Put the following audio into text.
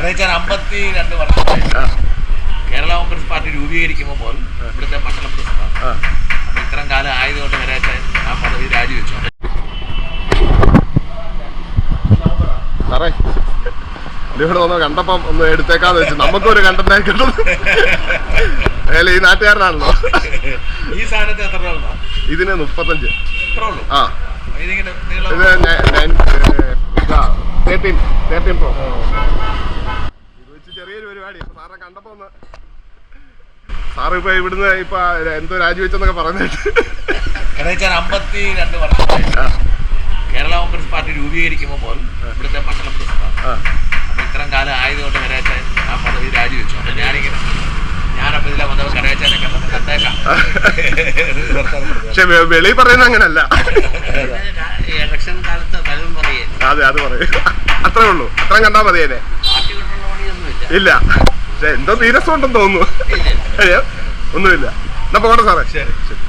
ഏകദേശം അമ്പത്തി രണ്ട് വർഷമായി കേരള കോൺഗ്രസ് പാർട്ടി രൂപീകരിക്കുമ്പോൾ പോലും ഇവിടുത്തെ മണ്ഡലം പ്രസിഡന്റ്. ആ. അപ്പൊ ഇത്രയും കാലം ആയതുകൊണ്ട് കരേച്ചൻ ആ പദവി രാജിവെച്ചു. സാറേ ഇവിടെ കണ്ടപ്പം ഒന്ന് എടുത്തേക്കാന്ന് വെച്ചു നമുക്കൊരു കണ്ടന്റ് ആയിക്കോട്ടെ അല്ല ഈ നാട്ടുകാരനാണല്ലോ. ഈ സാധനത്തിന് എത്ര രൂപ ഉണ്ടോ? ഇതിന് മുപ്പത്തഞ്ച്. ആ. ഇത് തേർട്ടീൻ തേർട്ടീൻ പ്രോ ചെറിയൊരു പരിപാടി. സാറെ കണ്ടപ്പോ ഒന്ന് സാറ് ഇപ്പൊ ഇവിടുന്ന് ഇപ്പൊ എന്തോ രാജിവെച്ചെന്നൊക്കെ പറഞ്ഞിട്ട്. അമ്പത്തി രണ്ട് വർഷം കേരള കോൺഗ്രസ് പാർട്ടി രൂപീകരിക്കുമ്പോൾ പോലും ഇവിടുത്തെ മണ്ഡലം പ്രസിഡന്റ് അപ്പൊ ഇത്രയും കാലം ആയതുകൊണ്ട് കരയച്ചാൻ ആ പദവി രാജിവെച്ചു. അപ്പൊ ഞാനിങ്ങനെ ഞാനപ്പോ ഇതിലെ വന്നപ്പോൾ കണ്ടപ്പോൾ കണ്ടേക്കാം. പക്ഷെ വെ- വെളിയിൽ പറയുന്നത് അങ്ങനല്ല. ഇലക്ഷൻ കാലത്ത് പലരും പറയേ അതെ അത് പറയും. അത്രേ ഉള്ളൂ. അത്രയും കണ്ടാൽ മതി ഇല്ല. പക്ഷെ എന്തോ നീരസം ഉണ്ടെന്ന് തോന്നുന്നു ഒന്നുമില്ല. എന്നാ പോകട്ടെ സാറേ. ശരി ശരി.